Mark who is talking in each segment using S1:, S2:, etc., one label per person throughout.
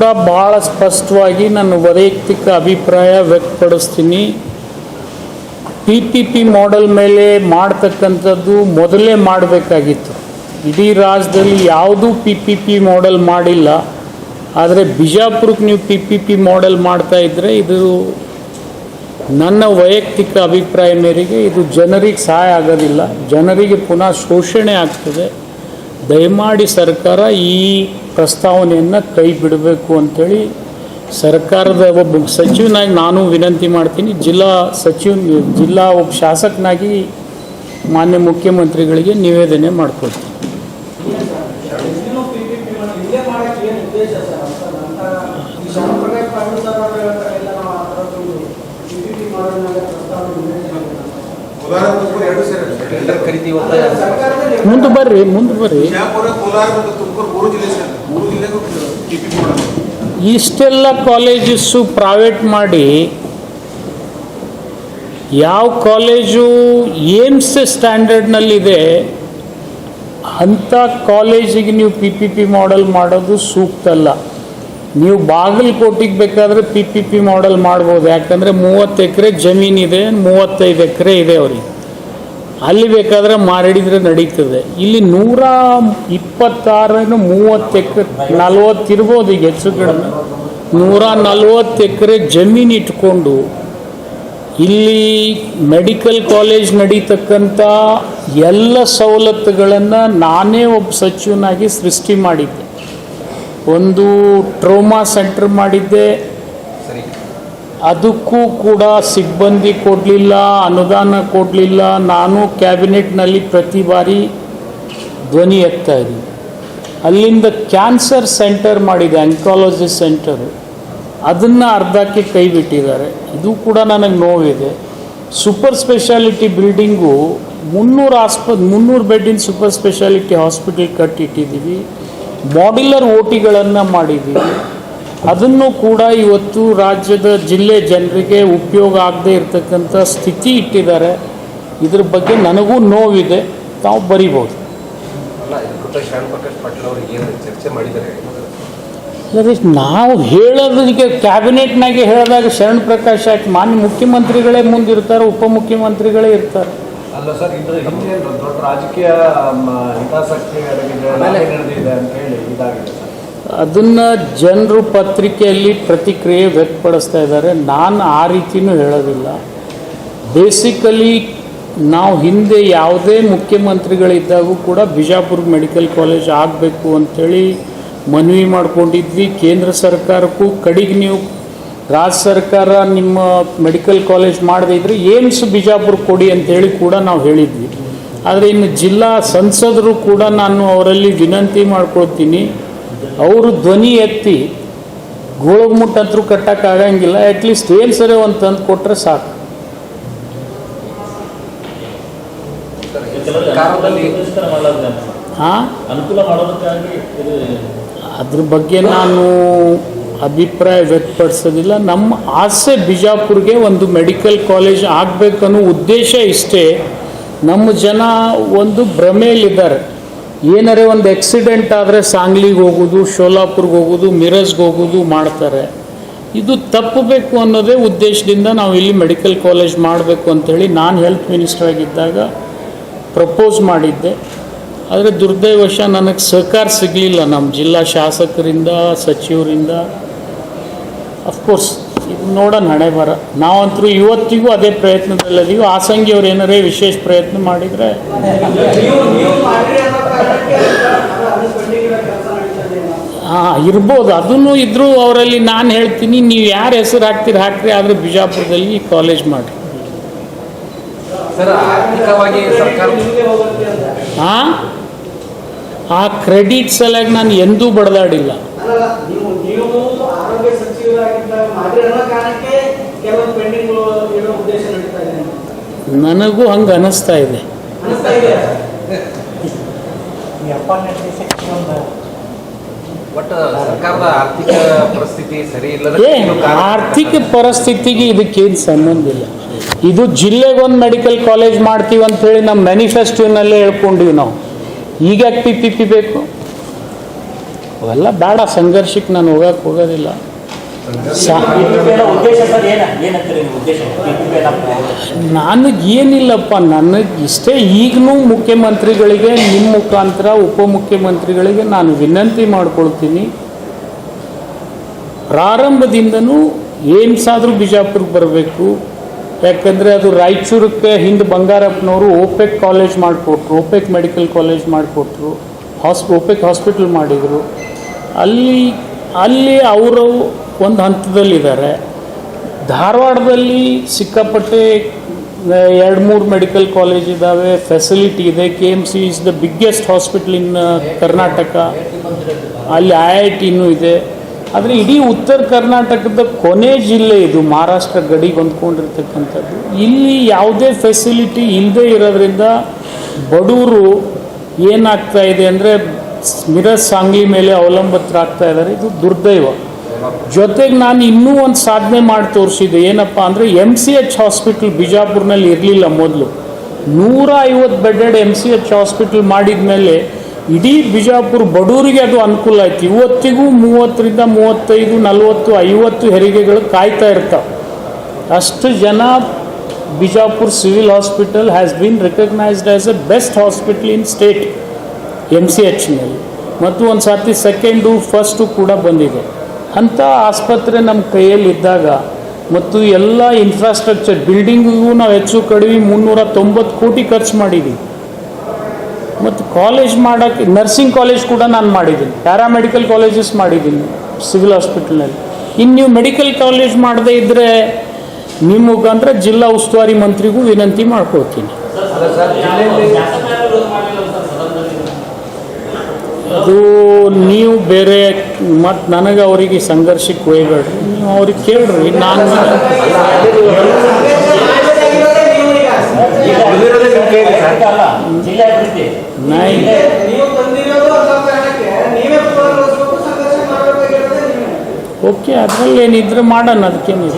S1: ಭಾಳ ಸ್ಪಷ್ಟವಾಗಿ ನನ್ನ ವೈಯಕ್ತಿಕ ಅಭಿಪ್ರಾಯ ವ್ಯಕ್ತಪಡಿಸ್ತೀನಿ. ಪಿ ಪಿ ಪಿ ಮಾಡೆಲ್ ಮೇಲೆ ಮಾಡ್ತಕ್ಕಂಥದ್ದು ಮೊದಲೇ ಮಾಡಬೇಕಾಗಿತ್ತು. ಇಡೀ ರಾಜ್ಯದಲ್ಲಿ ಯಾವುದೂ ಪಿ ಪಿ ಪಿ ಮಾಡೆಲ್ ಮಾಡಿಲ್ಲ. ಆದರೆ ಬಿಜಾಪುರಕ್ಕೆ ನೀವು ಪಿ ಪಿ ಪಿ ಮಾಡೆಲ್ ಮಾಡ್ತಾ ಇದ್ದರೆ ಇದು ನನ್ನ ವೈಯಕ್ತಿಕ ಅಭಿಪ್ರಾಯ ಮೇರೆಗೆ ಇದು ಜನರಿಗೆ ಸಹಾಯ ಆಗೋದಿಲ್ಲ. ಜನರಿಗೆ ಪುನಃ ಶೋಷಣೆ ಆಗ್ತದೆ. ದಯಮಾಡಿ ಸರ್ಕಾರ ಈ ಪ್ರಸ್ತಾವನೆಯನ್ನು ಕೈ ಬಿಡಬೇಕು ಅಂಥೇಳಿ ಸರ್ಕಾರದ ಒಬ್ಬ ಸಚಿವನಾಗಿ ನಾನು ವಿನಂತಿ ಮಾಡ್ತೀನಿ. ಜಿಲ್ಲಾ ಸಚಿವ, ಜಿಲ್ಲಾ ಒಬ್ಬ ಶಾಸಕನಾಗಿ ಮಾನ್ಯ ಮುಖ್ಯಮಂತ್ರಿಗಳಿಗೆ ನಿವೇದನೆ ಮಾಡ್ಕೊಳ್ತೀನಿ. ಮುಂದೆ ಬರ್ರಿ ಮುಂದೆ ಬರ್ರಿ. ಇಷ್ಟೆಲ್ಲ ಕಾಲೇಜಸ್ಸು ಪ್ರೈವೇಟ್ ಮಾಡಿ ಯಾವ ಕಾಲೇಜು ಏಮ್ಸ್ ಸ್ಟ್ಯಾಂಡರ್ಡ್ನಲ್ಲಿದೆ, ಅಂಥ ಕಾಲೇಜಿಗೆ ನೀವು ಪಿ ಪಿ ಪಿ ಮಾಡೆಲ್ ಮಾಡೋದು ಸೂಕ್ತ ಅಲ್ಲ ನೀವು ಬಾಗಲಕೋಟಿಗೆ ಬೇಕಾದರೆ ಪಿ ಪಿ ಪಿ ಮಾಡೆಲ್ ಮಾಡ್ಬೋದು. ಯಾಕಂದರೆ ಮೂವತ್ತು ಎಕರೆ ಜಮೀನಿದೆ ಮೂವತ್ತೈದು ಎಕರೆ ಇದೆ ಅವ್ರಿಗೆ. ಅಲ್ಲಿ ಬೇಕಾದರೆ ಮಾರಿಡಿದ್ರೆ ನಡೀತದೆ. ಇಲ್ಲಿ ನೂರ ಇಪ್ಪತ್ತಾರೇನು ಮೂವತ್ತು ಎಕರೆ, ನಲ್ವತ್ತು ಇರ್ಬೋದು ಈಗ ಹೆಚ್ಚು ಕಡಿಮೆ. ನೂರ ನಲ್ವತ್ತು ಎಕರೆ ಜಮೀನು ಇಟ್ಕೊಂಡು ಇಲ್ಲಿ ಮೆಡಿಕಲ್ ಕಾಲೇಜ್ ನಡೀತಕ್ಕಂಥ ಎಲ್ಲ ಸವಲತ್ತುಗಳನ್ನು ನಾನೇ ಒಬ್ಬ ಸಚಿವನಾಗಿ ಸೃಷ್ಟಿ ಮಾಡಿದ್ದೆ. ಒಂದು ಟ್ರೋಮಾ ಸೆಂಟರ್ ಮಾಡಿದ್ದೆ. ಅದಕ್ಕೂ ಕೂಡ ಸಿಬ್ಬಂದಿ ಕೊಡಲಿಲ್ಲ ಅನುದಾನ ಕೊಡಲಿಲ್ಲ. ನಾನು ಕ್ಯಾಬಿನೆಟ್ನಲ್ಲಿ ಪ್ರತಿ ಬಾರಿ ಧ್ವನಿ ಎತ್ತಾ ಇದ್ದೀನಿ. ಅಲ್ಲಿಂದ ಕ್ಯಾನ್ಸರ್ ಸೆಂಟರ್ ಮಾಡಿದೆ ಆಂಕಾಲಜಿ ಸೆಂಟರು. ಅದನ್ನು ಅರ್ಧಕ್ಕೆ ಕೈ ಬಿಟ್ಟಿದ್ದಾರೆ. ಇದು ಕೂಡ ನನಗೆ ನೋವಿದೆ. ಸೂಪರ್ ಸ್ಪೆಷಾಲಿಟಿ ಬಿಲ್ಡಿಂಗು ಮುನ್ನೂರು ಆಸ್ಪ ಮುನ್ನೂರು ಬೆಡ್ಡಿನ ಸೂಪರ್ ಸ್ಪೆಷಾಲಿಟಿ ಹಾಸ್ಪಿಟಲ್ ಕಟ್ಟಿಟ್ಟಿದ್ದೀವಿ. ಮಾಡ್ಯುಲರ್ ಓಟಿಗಳನ್ನು ಮಾಡಿದ್ವಿ. ಮಾಡಿದ್ದೀವಿ ಅದನ್ನು ಕೂಡ ಇವತ್ತು ರಾಜ್ಯದ ಜಿಲ್ಲೆ ಜನರಿಗೆ ಉಪಯೋಗ ಆಗದೇ ಇರತಕ್ಕಂಥ ಸ್ಥಿತಿ ಇಟ್ಟಿದ್ದಾರೆ. ಇದ್ರ ಬಗ್ಗೆ ನನಗೂ ನೋವಿದೆ. ತಾವು ಬರಿಬೋದು. ನಾವು ಹೇಳೋದಕ್ಕೆ ಕ್ಯಾಬಿನೆಟ್ನಾಗೆ ಹೇಳಿದಾಗ ಶರಣ್ ಪ್ರಕಾಶ್ ಯಾಕೆ ಮಾನ್ಯ ಮುಖ್ಯಮಂತ್ರಿಗಳೇ ಮುಂದಿರ್ತಾರೆ ಉಪಮುಖ್ಯಮಂತ್ರಿಗಳೇ ಇರ್ತಾರೆ.
S2: ಅಲ್ಲ ಸರ್ ಇದು ಹಿಂದೆ ದೊಡ್ಡ ರಾಜಕೀಯ ಹಿತಾಸಕ್ತಿ ನಡೆದಿದೆ ಅಂತ ಹೇಳಿ ಇದಾಗಿದೆ ಸರ್.
S1: ಅದನ್ನು ಜನರು ಪತ್ರಿಕೆಯಲ್ಲಿ ಪ್ರತಿಕ್ರಿಯೆ ವ್ಯಕ್ತಪಡಿಸ್ತಾ ಇದ್ದಾರೆ. ನಾನು ಆ ರೀತಿನೂ ಹೇಳೋದಿಲ್ಲ. ಬೇಸಿಕಲಿ ನಾವು ಹಿಂದೆ ಯಾವುದೇ ಮುಖ್ಯಮಂತ್ರಿಗಳಿದ್ದಾಗೂ ಕೂಡ ಬಿಜಾಪುರ ಮೆಡಿಕಲ್ ಕಾಲೇಜ್ ಆಗಬೇಕು ಅಂಥೇಳಿ ಮನವಿ ಮಾಡ್ಕೊಂಡಿದ್ವಿ. ಕೇಂದ್ರ ಸರ್ಕಾರಕ್ಕೂ ಕಡೆಗೆ ನೀವು ರಾಜ್ಯ ಸರ್ಕಾರ ನಿಮ್ಮ ಮೆಡಿಕಲ್ ಕಾಲೇಜ್ ಮಾಡದೇ ಇದ್ರೆ ಏಮ್ಸ್ ಬಿಜಾಪುರ ಕೊಡಿ ಅಂತೇಳಿ ಕೂಡ ನಾವು ಹೇಳಿದ್ವಿ. ಆದರೆ ಇನ್ನು ಜಿಲ್ಲಾ ಸಂಸದರು ಕೂಡ ನಾನು ಅವರಲ್ಲಿ ವಿನಂತಿ ಮಾಡ್ಕೊಳ್ತೀನಿ ಅವರು ಧ್ವನಿ ಎತ್ತಿ ಗೋಳಗುಮುಟ್ಟ ಕಟ್ಟಕ್ಕಾಗಂಗಿಲ್ಲ ಅಟ್ಲೀಸ್ಟ್ ಏನು ಸರಿ ಒಂದು ತಂದು ಕೊಟ್ಟರೆ ಸಾಕು. ಹಾಂ?
S3: ಅನುಕೂಲ ಮಾಡೋದಕ್ಕಾಗಿ ಇದು
S1: ಅದ್ರ ಬಗ್ಗೆ ನಾನು ಅಭಿಪ್ರಾಯ ವ್ಯಕ್ತಪಡಿಸೋದಿಲ್ಲ. ನಮ್ಮ ಆಸೆ ಬಿಜಾಪುರ್ಗೆ ಒಂದು ಮೆಡಿಕಲ್ ಕಾಲೇಜ್ ಆಗಬೇಕನ್ನೋ ಉದ್ದೇಶ ಇಷ್ಟೇ. ನಮ್ಮ ಜನ ಒಂದು ಭ್ರಮೆಯಲ್ಲಿದ್ದಾರೆ. ಏನಾರೇ ಒಂದು ಆಕ್ಸಿಡೆಂಟ್ ಆದರೆ ಸಾಂಗ್ಲಿಗೆ ಹೋಗೋದು, ಶೋಲಾಪುರ್ಗೆ ಹೋಗೋದು, ಮಿರಜ್ಗೆ ಹೋಗೋದು ಮಾಡ್ತಾರೆ. ಇದು ತಪ್ಪಬೇಕು ಅನ್ನೋದೇ ಉದ್ದೇಶದಿಂದ ನಾವು ಇಲ್ಲಿ ಮೆಡಿಕಲ್ ಕಾಲೇಜ್ ಮಾಡಬೇಕು ಅಂಥೇಳಿ ನಾನು ಹೆಲ್ತ್ ಮಿನಿಸ್ಟರ್ ಆಗಿದ್ದಾಗ ಪ್ರಪೋಸ್ ಮಾಡಿದ್ದೆ. ಆದರೆ ದುರ್ದೈವಶ ನನಗೆ ಸಹಕಾರ ಸಿಗಲಿಲ್ಲ. ನಮ್ಮ ಜಿಲ್ಲಾ ಶಾಸಕರಿಂದ, ಸಚಿವರಿಂದ ಅಫ್ಕೋರ್ಸ್ ಇದು ನೋಡೋಣ ಹಣೆ ಬರ. ನಾವಂತರೂ ಇವತ್ತಿಗೂ ಅದೇ ಪ್ರಯತ್ನದಲ್ಲಿದ್ದೀವಿ ಆಸಂಗಿ ಅವ್ರು ಏನಾರೇ ವಿಶೇಷ ಪ್ರಯತ್ನ ಮಾಡಿದರೆ. ಹಾಂ ಇರ್ಬೋದು. ಅದನ್ನು ಇದ್ದರೂ ಅವರಲ್ಲಿ ನಾನು ಹೇಳ್ತೀನಿ ನೀವು ಯಾರು ಹೆಸರು ಹಾಕ್ತೀರಿ ಹಾಕ್ರಿ ಆದರೆ ಬಿಜಾಪುರದಲ್ಲಿ ಕಾಲೇಜ್
S4: ಮಾಡಿ.
S1: ಹಾಂ ಆ? ಕ್ರೆಡಿಟ್ ಸಲುವಾಗಿ ನಾನು ಎಂದೂ ಬಡದಾಡಿಲ್ಲ. ನನಗೂ ಹಂಗೆ ಅನ್ನಿಸ್ತಾ ಇದೆ.
S4: ಅನಿಸ್ತಾ ಇದೆ?
S5: ಸರ್ಕಾರದ ಆರ್ಥಿಕ
S1: ಪರಿಸ್ಥಿತಿಗೆ ಇದಕ್ಕೇನು ಸಂಬಂಧ ಇಲ್ಲ. ಇದು ಜಿಲ್ಲೆಗೊಂದು ಮೆಡಿಕಲ್ ಕಾಲೇಜ್ ಮಾಡ್ತೀವಿ ಅಂತೇಳಿ ನಮ್ಮ ಮ್ಯಾನಿಫೆಸ್ಟೋನಲ್ಲೇ ಹೇಳ್ಕೊಂಡಿವಿ ನಾವು. ಈಗ ಪಿ ಪಿ ಪಿ ಬೇಕು? ಅವೆಲ್ಲ ಬೇಡ ಸಂಘರ್ಷಕ್ಕೆ ನಾನು ಹೋಗಕ್ಕೆ ಹೋಗೋದಿಲ್ಲ. ನನಗೆ ಏನಿಲ್ಲಪ್ಪ, ನನಗೆ ಇಷ್ಟೇ ಈಗಲೂ ಮುಖ್ಯಮಂತ್ರಿಗಳಿಗೆ ನಿಮ್ಮ ಮುಖಾಂತರ ಉಪಮುಖ್ಯಮಂತ್ರಿಗಳಿಗೆ ನಾನು ವಿನಂತಿ ಮಾಡ್ಕೊಳ್ತೀನಿ. ಪ್ರಾರಂಭದಿಂದನೂ ಏಮ್ಸ್ ಆದರೂ ಬಿಜಾಪುರಕ್ಕೆ ಬರಬೇಕು. ಯಾಕಂದರೆ ಅದು ರಾಯಚೂರಕ್ಕೆ ಹಿಂದೆ ಬಂಗಾರಪ್ಪನವರು ಓಪೆಕ್ ಕಾಲೇಜ್ ಮಾಡಿಕೊಟ್ರು, ಓಪೆಕ್ ಮೆಡಿಕಲ್ ಕಾಲೇಜ್ ಮಾಡಿಕೊಟ್ರು, ಹಾಸ್, ಓಪೆಕ್ ಹಾಸ್ಪಿಟಲ್ ಮಾಡಿದರು. ಅಲ್ಲಿ ಅಲ್ಲಿ ಅವರು ಒಂದು ಹಂತದಲ್ಲಿದ್ದಾರೆ. ಧಾರವಾಡದಲ್ಲಿ ಸಿಕ್ಕಾಪಟ್ಟೆ ಎರಡು ಮೂರು ಮೆಡಿಕಲ್ ಕಾಲೇಜ್ ಇದ್ದಾವೆ ಫೆಸಿಲಿಟಿ ಇದೆ. K M C is the biggest hospital in Karnataka ಅಲ್ಲಿ ಐ ಐ ಟಿನೂ ಇದೆ. ಆದರೆ ಇಡೀ ಉತ್ತರ ಕರ್ನಾಟಕದ ಕೊನೆ ಜಿಲ್ಲೆ ಇದು, ಮಹಾರಾಷ್ಟ್ರ ಗಡಿಗೆ ಹೊಂದ್ಕೊಂಡಿರ್ತಕ್ಕಂಥದ್ದು. ಇಲ್ಲಿ ಯಾವುದೇ ಫೆಸಿಲಿಟಿ ಇಲ್ಲದೆ ಇರೋದ್ರಿಂದ ಬಡವರು ಏನಾಗ್ತಾ ಇದೆ ಅಂದರೆ ಮಿರಸ್ ಸಾಂಗ್ಲಿ ಮೇಲೆ ಅವಲಂಬಿತರಾಗ್ತಾ ಇದ್ದಾರೆ. ಇದು ದುರ್ದೈವ. ಜೊತೆಗೆ ನಾನು ಇನ್ನೂ ಒಂದು ಸಾಧನೆ ಮಾಡಿ ತೋರಿಸಿದ್ದೆ ಏನಪ್ಪ ಅಂದರೆ ಎಂ ಸಿ ಎಚ್ ಹಾಸ್ಪಿಟ್ಲ್ ಬಿಜಾಪುರ್ನಲ್ಲಿ ಇರಲಿಲ್ಲ ಮೊದಲು. ನೂರ ಐವತ್ತು bedded M C H hospital ಮಾಡಿದ ಮೇಲೆ ಇಡೀ ಬಿಜಾಪುರ ಬಡವರಿಗೆ ಅದು ಅನುಕೂಲ ಆಯ್ತು. ಇವತ್ತಿಗೂ ಮೂವತ್ತರಿಂದ ಮೂವತ್ತೈದು, ನಲವತ್ತು, ಐವತ್ತು ಹೆರಿಗೆಗಳು ಕಾಯ್ತಾ ಇರ್ತಾವೆ ಅಷ್ಟು ಜನ Bijapur civil hospital has been recognised as a best hospital in state M C ಎಚ್ನಲ್ಲಿ ಮತ್ತು ಒಂದು ಸರ್ತಿ ಸೆಕೆಂಡು ಫಸ್ಟು ಕೂಡ ಬಂದಿದೆ. ಅಂಥ ಆಸ್ಪತ್ರೆ ನಮ್ಮ ಕೈಯಲ್ಲಿ ಇದ್ದಾಗ ಮತ್ತು ಎಲ್ಲ ಇನ್ಫ್ರಾಸ್ಟ್ರಕ್ಚರ್ ಬಿಲ್ಡಿಂಗಿಗೂ ನಾವು ಹೆಚ್ಚು ಕಡಿಮೆ ಮುನ್ನೂರ ತೊಂಬತ್ತು ಕೋಟಿ ಖರ್ಚು ಮಾಡಿದ್ದೀವಿ ಮತ್ತು ಕಾಲೇಜ್ ಮಾಡೋಕ್ಕೆ ನರ್ಸಿಂಗ್ ಕಾಲೇಜ್ ಕೂಡ ನಾನು ಮಾಡಿದ್ದೀನಿ. ಪ್ಯಾರಾಮೆಡಿಕಲ್ ಕಾಲೇಜಸ್ ಮಾಡಿದ್ದೀನಿ ಸಿವಿಲ್ ಹಾಸ್ಪಿಟಲ್ನಲ್ಲಿ ಇನ್ನು ನೀವು ಮೆಡಿಕಲ್ ಕಾಲೇಜ್ ಮಾಡದೇ ಇದ್ದರೆ ನಿಮ್ಮ ಮುಖಾಂತರ ಜಿಲ್ಲಾ ಉಸ್ತುವಾರಿ ಮಂತ್ರಿಗೂ ವಿನಂತಿ
S2: ಜಿಲ್ಲೆಯಲ್ಲಿ
S1: ಅದು ನೀವು ಬೇರೆ ಮತ್ತು ನನಗೆ ಅವರಿಗೆ ಸಂಘರ್ಷಕ್ಕೆ ಒಯ್ಬೇಡ್ರಿ ನೀವು ಅವ್ರಿಗೆ ಕೇಳ್ರಿ. ನಾನು ಓಕೆ ಅದರಲ್ಲಿ ಏನಿದ್ರೆ ಮಾಡೋಣ ಅದಕ್ಕೇನು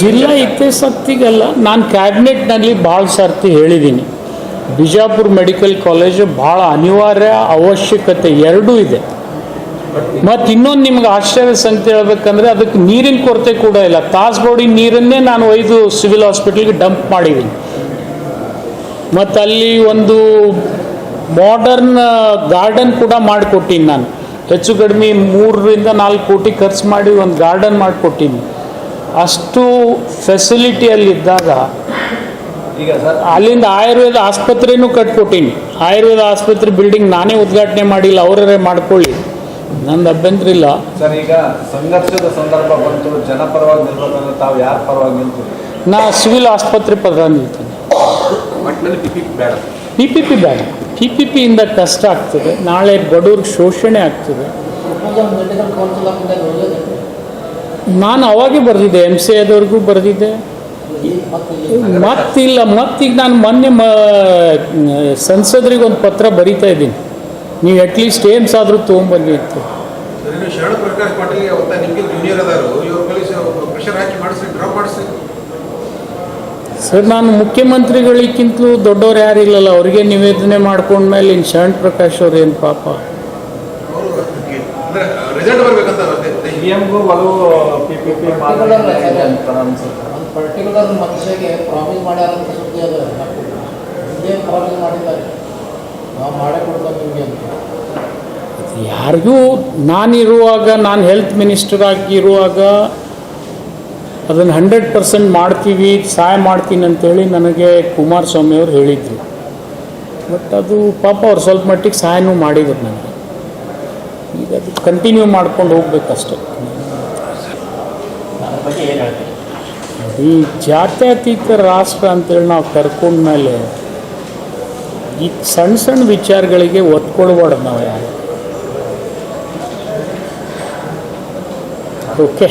S3: ಜಿಲ್ಲಾ
S1: ಹಿತಾಸಕ್ತಿಗಲ್ಲ ನಾನು ಕ್ಯಾಬಿನೆಟ್ನಲ್ಲಿ ಭಾಳ ಸರ್ತಿ ಹೇಳಿದ್ದೀನಿ ಬಿಜಾಪುರ ಮೆಡಿಕಲ್ ಕಾಲೇಜು ಭಾಳ ಅನಿವಾರ್ಯ ಅವಶ್ಯಕತೆ ಎರಡೂ ಇದೆ. ಮತ್ತು ಇನ್ನೊಂದು ನಿಮ್ಗೆ ಆಶ್ಚರ್ಯ ಸಂಗತಿ ಹೇಳ್ಬೇಕಂದ್ರೆ ಅದಕ್ಕೆ ನೀರಿನ ಕೊರತೆ ಕೂಡ ಇಲ್ಲ. ತಾಸ್ಬೋಡಿ ನೀರನ್ನೇ ನಾನು ಒಯ್ದು ಸಿವಿಲ್ ಹಾಸ್ಪಿಟಲ್ಗೆ ಡಂಪ್ ಮಾಡಿದ್ದೀನಿ. ಮತ್ತು ಅಲ್ಲಿ ಒಂದು ಮಾಡರ್ನ್ ಗಾರ್ಡನ್ ಕೂಡ ಮಾಡಿಕೊಟ್ಟೀನಿ ನಾನು. ಹೆಚ್ಚು ಕಡಿಮೆ ಮೂರರಿಂದ ನಾಲ್ಕು ಕೋಟಿ ಖರ್ಚು ಮಾಡಿ ಒಂದು ಗಾರ್ಡನ್ ಮಾಡಿಕೊಟ್ಟೀನಿ. ಅಷ್ಟು
S2: ಫೆಸಿಲಿಟಿಯಲ್ಲಿದ್ದಾಗ
S1: ಅಲ್ಲಿಂದ ಆಯುರ್ವೇದ ಆಸ್ಪತ್ರೆನೂ ಕಟ್ಕೊಟ್ಟೀನಿ ಆಯುರ್ವೇದ ಆಸ್ಪತ್ರೆ ಬಿಲ್ಡಿಂಗ್ ನಾನೇ ಉದ್ಘಾಟನೆ ಮಾಡಿಲ್ಲ ಅವರೇ ಮಾಡ್ಕೊಳ್ಳಿ. ನಂದು ಅಭ್ಯಂತರ ಇಲ್ಲ.
S2: ಸರ್ ಈಗ ಸಂಘರ್ಷದ ಸಂದರ್ಭ ಬಂತು ಜನಪರವಾಗಿ ನಿಲ್ಬೇಕಂದ್ರೆ ತಾವು ಯಾರ ಪರವಾಗಿ ನಿಲ್ತೀರಿ
S1: ನಾ ಸಿವಿಲ್ ಆಸ್ಪತ್ರೆ ಪದ ನಿಲ್ತೀನಿ
S6: ಪಿ ಪಿ ಬೇಡ.
S1: ಪಿ ಪಿ ಪಿ ಬೇಡ. ಪಿ ಪಿ ಪಿಯಿಂದ ಕಷ್ಟ ಆಗ್ತದೆ. ನಾಳೆ ಬಡವ್ರಿಗೆ ಶೋಷಣೆ ಆಗ್ತದೆ. ನಾನು ಅವಾಗೇ ಬರೆದಿದ್ದೆ ಎಂ ಸಿ ಎದವ್ರಿಗೂ ಬರೆದಿದ್ದೆ. ಮತ್ತಿಲ್ಲ ಮತ್ತೀಗ ನಾನು ಮೊನ್ನೆ ಮ ಸಂಸದರಿಗೆ ಒಂದು ಪತ್ರ ಬರಿತಾ ಇದ್ದೀನಿ. ನೀವು ಅಟ್ಲೀಸ್ಟ್ ಏಮ್ಸ್ ಆದರೂ ತೊಗೊಂಬನ್ನಿ ಇತ್ತು
S6: ಸರ್ ಪ್ರಕಾಶ್ ಪಾಟೀಲ್ ಅವತ್ತ ನಿಮಗೆ ಜೂನಿಯರ್ ಅದಾರು ಇವ್ರ ಮೇಲೆ ಪ್ರೆಷರ್ ಹಾಕಿ ಮಾಡಿಸಿ ಡ್ರಾಪ್ ಮಾಡಿಸಿ
S1: ಸರ್ ನಾನು ಮುಖ್ಯಮಂತ್ರಿಗಳಿಗಿಂತಲೂ ದೊಡ್ಡವ್ರು ಯಾರಿಲ್ಲಲ್ಲ ಅವ್ರಿಗೆ ನಿವೇದನೆ ಮಾಡ್ಕೊಂಡ್ಮೇಲೆ ಇನ್ನು ಶರಣ್ ಪ್ರಕಾಶ್ ಅವ್ರು ಏನು ಪಾಪ.
S6: ರಿಸಲ್ಟ್
S7: ಪರ್ಟಿಕ್ಯುಲರ್ ಮನುಷ್ಯಗೆ ಪ್ರಾಮಿಸ್ ಮಾಡ್ಯಾರಂತ ಸುದ್ದಿ ಅದ. ಇದೇನು ಪ್ರಾಮಿಸ್ ಮಾಡಿದ್ದಾರೆ? ನಾವು ಮಾಡೇ ಕೊಡ್ತೇವೆ ನಿಮಗೆ ಅಂತ.
S1: ಯಾರಿಗೂ ನಾನಿರುವಾಗ ನಾನು ಹೆಲ್ತ್ ಮಿನಿಸ್ಟರ್ ಆಗಿ ಇರುವಾಗ ಅದನ್ನು ಹಂಡ್ರೆಡ್ ಪರ್ಸೆಂಟ್ ಮಾಡ್ತೀವಿ ಸಹಾಯ ಮಾಡ್ತೀನಿ ಅಂತೇಳಿ ನನಗೆ ಕುಮಾರಸ್ವಾಮಿ ಅವರು ಹೇಳಿದರು. ಬಟ್ ಅದು ಪಾಪ ಅವ್ರು ಸ್ವಲ್ಪ ಮಟ್ಟಿಗೆ ಸಹಾಯನೂ ಮಾಡಿದ್ರು ನನಗೆ. ಈಗ ಅದು ಕಂಟಿನ್ಯೂ ಮಾಡ್ಕೊಂಡು ಹೋಗ್ಬೇಕಷ್ಟೇ.
S3: ಬಗ್ಗೆ ಏನು ಹೇಳ್ತೀರಿ?
S1: ಈ ಜಾತ್ಯತೀತ ರಾಷ್ಟ್ರ ಅಂತೇಳಿ ನಾವು ಕರ್ಕೊಂಡ್ಮೇಲೆ ಈ ಸಣ್ಣ ಸಣ್ಣ ವಿಚಾರಗಳಿಗೆ ಒತ್ಕೊಳ್ಬಾರ್ದು ನಾವು ಯಾರು. ಓಕೆ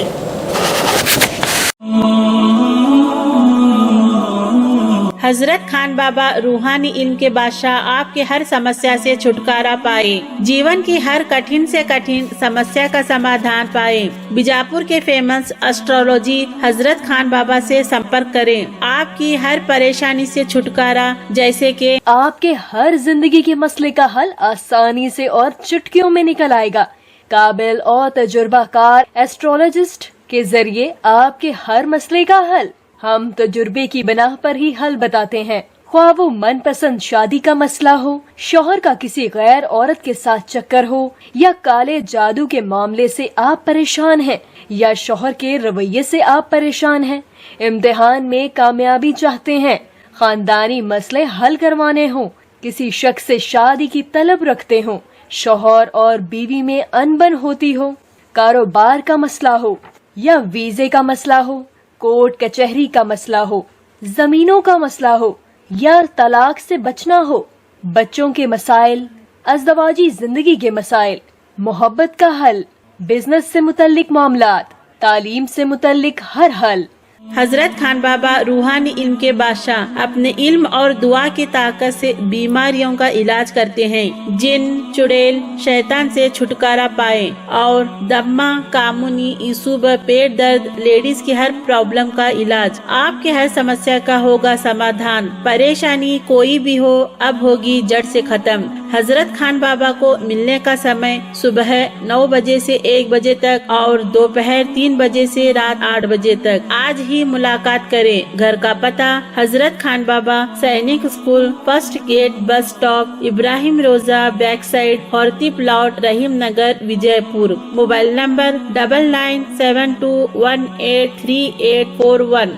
S8: हज़रत खान बाबा रूहानी इल्म के बादशाह आपके हर समस्या से छुटकारा पाए। जीवन की हर कठिन से कठिन समस्या का समाधान पाए। बीजापुर के फ़ेमस एस्ट्रोलॉजी हज़रत खान बाबा से संपर्क करें। आपकी हर परेशानी से छुटकारा, जैसे कि
S9: आपके हर ज़िंदगी के मसले का हल आसानी से और चुटकियों में निकल आएगा। काबिल और तजुर्बाकार एस्ट्रोलॉजिस्ट के ज़रिए आपके हर मसले का हल हम तजुर्बे की बिना पर ही हल बताते हैं। ख्वाह वो मनपसंद शादी का मसला हो, शोहर का किसी गैर औरत के साथ चक्कर हो, या काले जादू के मामले से आप परेशान हैं, या शोहर के रवैये से आप परेशान हैं, इम्तिहान में कामयाबी चाहते हैं, खानदानी मसले हल करवाने हों, किसी शख्स से शादी की तलब रखते हों, शोहर और बीवी में अनबन होती हो, कारोबार का मसला हो, या वीजे का मसला हो कोर्ट कचहरी का मसला हो, जमीनों का मसला हो, या तलाक से बचना हो, बच्चों के मसाइल, अजदवाजी ज़िंदगी के मसाइल, मोहब्बत का हल, बिज़नेस से मुतलिक मामला तालीम से मुतलिक हर हल।
S8: हज़रत खान बाबा रूहानी इल्म के बादशाह अपने इल्म और दुआ की ताकत से बीमारियों का इलाज करते हैं। जिन, चुड़ैल, शैतान से छुटकारा पाए और दम्मा, कामुनी, इसुब, पेट दर्द, लेडीज़ की हर प्रॉब्लम का इलाज। आपके हर समस्या का होगा समाधान। परेशानी कोई भी हो, अब होगी जड़ से खत्म। हज़रत खान बाबा को मिलने का समय सुबह नौ बजे से एक बजे तक और दोपहर तीन बजे से रात आठ बजे तक। आज ही मुलाकात करें। घर का पता, Hazrat Khan Baba, Sainik school, first gate, bus stop, Ibrahim Roza back side Horti plot Rahim Nagar, Vijaypur. Mobile number double nine seven two one eight three eight four one.